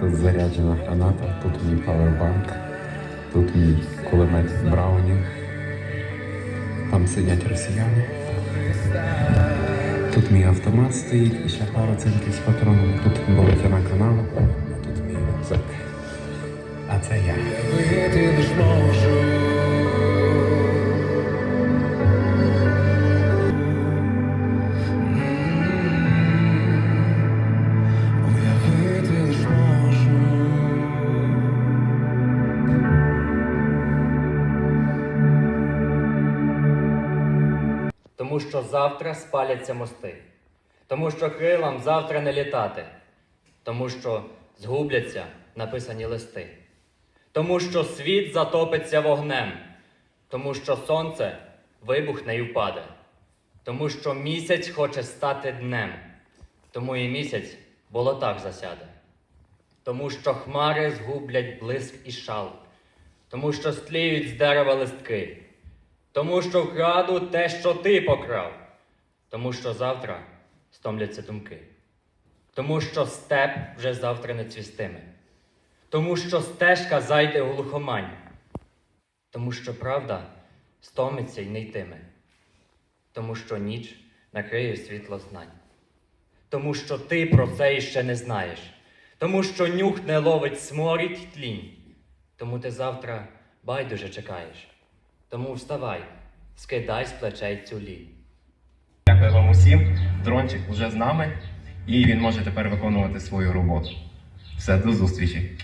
Тут заряджена граната, тут мій павербанк, тут мій кулемет Браунінг. Там сидять росіяни. Тут мій автомат стоїть і ще пара цинків з патроном. Тут болотяна канава, а тут мій рюкзак. А це я. Вийти не зможу. Тому що завтра спаляться мости, тому що крилам завтра не літати, тому що згубляться написані листи, тому що світ затопиться вогнем, тому що сонце вибухне і впаде, тому що місяць хоче стати днем, тому і місяць в болотах засяде, тому що хмари згублять блиск і шал, тому що стліють з дерева листки. Тому що вкраду те, що ти покрав, тому що завтра стомляться думки, тому що степ вже завтра не цвістиме, тому що стежка зайде у глухомань, тому що правда стомиться й не йтиме, тому що ніч накриє світло знань, тому що ти про це іще не знаєш, тому що нюх не ловить сморід тлінь, тому ти завтра байдуже чекаєш. Тому вставай, скидай з плечей цю лінь. Дякую вам усім. Дрончик вже з нами, і він може тепер виконувати свою роботу. Все, до зустрічі.